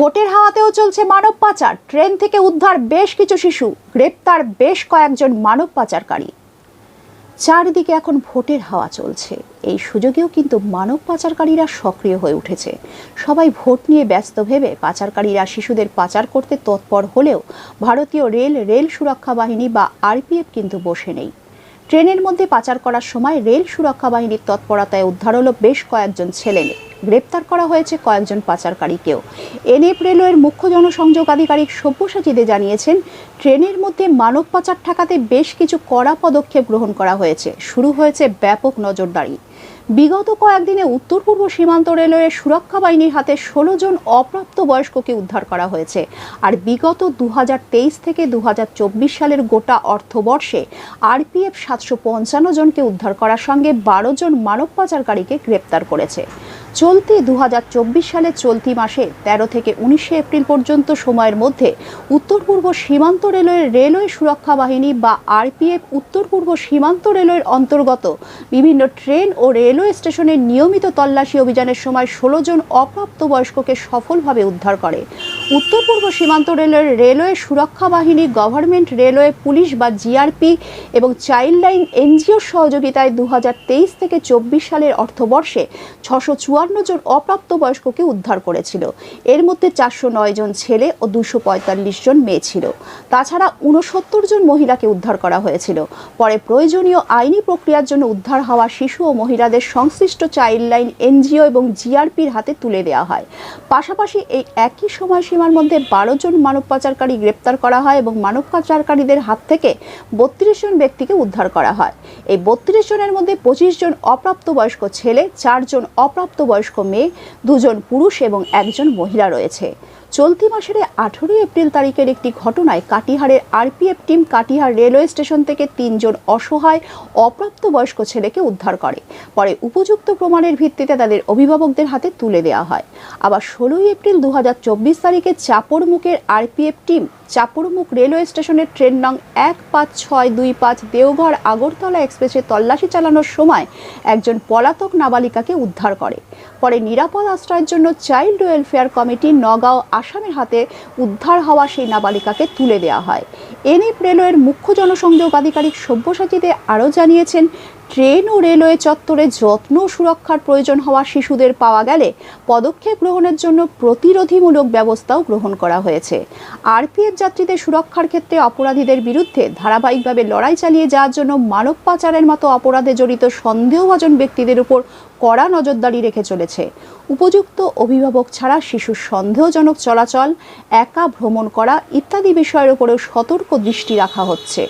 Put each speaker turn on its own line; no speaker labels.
ভোটের হাওয়াতেও চলছে মানব পাচার। ট্রেন থেকে উদ্ধার বেশ কিছু শিশু, গ্রেপ্তার বেশ কয়েকজন মানব পাচারকারী। চারিদিকে এখন ভোটের হাওয়া চলছে। এই সুযোগেও কিন্তু মানব পাচারকারীরা সক্রিয় হয়ে উঠেছে। সবাই ভোট নিয়ে ব্যস্ত ভেবে পাচারকারীরা শিশুদের পাচার করতে তৎপর হলেও ভারতীয় রেল রেল সুরক্ষা বাহিনী বা আরপিএফ কিন্তু বসে নেই। ট্রেনের মধ্যে পাচার করার সময় রেল সুরক্ষা বাহিনীর তৎপরতায় উদ্ধার হলো বেশ কয়েকজন ছেলেমেয়ে। গ্রেপ্তার করা হয়েছে কয়েকজন পাচারকারীকেও। এনএফ রেলওয়ের মুখ্য জনসংযোগ আধিকারিক সব্যসাচীদে জানিয়েছেন, ট্রেনের মধ্যে মানব পাচার ঠেকাতে বেশ কিছু কড়া পদক্ষেপ গ্রহণ করা হয়েছে। শুরু হয়েছে ব্যাপক নজরদারি। বিগত কয়েকদিনে উত্তর পূর্ব সীমান্ত রেলওয়ের সুরক্ষা বাহিনীর হাতে ষোলো জন অপ্রাপ্ত বয়স্ককে উদ্ধার করা হয়েছে। আর বিগত দু হাজার তেইশ থেকে দু হাজার চব্বিশ সালের গোটা অর্থবর্ষে আরপিএফ সাতশো পঞ্চান্ন জনকে উদ্ধার করার সঙ্গে বারো জন মানব পাচারকারীকে গ্রেপ্তার করেছে। চলতি দু হাজার চব্বিশ সালে চলতি মাসে ১৩ থেকে উনিশে এপ্রিল পর্যন্ত সময়ের মধ্যে উত্তর পূর্ব সীমান্ত রেলওয়ের রেলওয়ে সুরক্ষা বাহিনী বা আরপিএফ উত্তর পূর্ব সীমান্ত রেলওয়ের অন্তর্গত বিভিন্ন ট্রেন ও রেলওয়ে স্টেশনের নিয়মিত তল্লাশি অভিযানের সময় ষোলো জন অপ্রাপ্তবয়স্ককে সফলভাবে উদ্ধার করে। উত্তর পূর্ব সীমান্ত রেলওয়ের রেলওয়ে সুরক্ষা বাহিনী, গভর্নমেন্ট রেলওয়ে, পুলিশ বা জিআরপি এবং চাইল্ড লাইন এনজিওর সহযোগিতায় দু হাজার তেইশ থেকে চব্বিশ সালের অর্থবর্ষে ছশো চুয়ান্ন জন অপ্রাপ্তবয়স্ককে উদ্ধার করেছিল। এর মধ্যে চারশো নয় জন ছেলে ও দুশো পঁয়তাল্লিশ জন মেয়ে ছিল। তাছাড়া উনসত্তর জন মহিলাকে উদ্ধার করা হয়েছিল। পরে প্রয়োজনীয় আইনি প্রক্রিয়ার জন্য উদ্ধার হওয়া শিশু ও মহিলাদের সংশ্লিষ্ট চাইল্ড লাইন এনজিও এবং জিআরপির হাতে তুলে দেওয়া হয়। পাশাপাশি এই একই সময়সীমার মধ্যে বারো জন মানব পাচারকারী গ্রেপ্তার করা হয় এবং মানব পাচারকারীদের হাত থেকে বত্রিশ জন ব্যক্তিকে উদ্ধার করা হয়। এই বত্রিশ জনের মধ্যে পঁচিশ জন অপ্রাপ্তবয়স্ক ছেলে চারজন অপ্রাপ্তবয়স্ক মেয়ে, দুজন পুরুষ এবং একজন মহিলা রয়েছে। চলতি মাসের আঠেরোই এপ্রিল তারিখের একটি ঘটনায় কাটিহারের RPF team Katihar railway station থেকে তিনজন অসহায় অপ্রাপ্তবয়স্ক ছেলেকে উদ্ধার করে। পরে উপযুক্ত প্রমাণের ভিত্তিতে তাদের অভিভাবকদের হাতে তুলে দেওয়া হয়। আবার ষোলোই এপ্রিল দু হাজার চব্বিশ তারিখে চাপড়মুখের আরপিএফ টিম চাপড়মুখ রেলওয়ে স্টেশনের ট্রেন নং এক পাঁচ ছয় দুই পাঁচ দেওঘর আগরতলা এক্সপ্রেসে তল্লাশি চালানোর সময় একজন পলাতক নাবালিকাকে উদ্ধার করে। পরে নিরাপদ আশ্রয়ের জন্য চাইল্ড ওয়েলফেয়ার কমিটি নগাঁও আসামের হাতে উদ্ধার হওয়া সেই নাবালিকাকে তুলে দেওয়া হয়। এনএফ রেলওয়ের মুখ্য জনসংযোগ আধিকারিক সব্যসাচীতে আরও জানিয়েছেন ট্রেন ও রেলওয়ে চত্বরে যত্ন সুরক্ষার প্রয়োজন হওয়া শিশুদের পাওয়া গেলে পদক্ষেপ গ্রহণের জন্য প্রতিরোধীমূলক ব্যবস্থাও গ্রহণ করা হয়েছে। আরপিএফ যাত্রীদের সুরক্ষার ক্ষেত্রে অপরাধীদের বিরুদ্ধে ধারাবাহিকভাবে লড়াই চালিয়ে যাওয়ার জন্য মানব পাচারের মতো অপরাধে জড়িত সন্দেহভাজন ব্যক্তিদের উপর কড়া নজরদারি রেখে চলেছে। উপযুক্ত অভিভাবক ছাড়া শিশুর সন্দেহজনক চলাচল, একা ভ্রমণ করা ইত্যাদি বিষয়ের উপরেও সতর্ক দৃষ্টি রাখা হচ্ছে।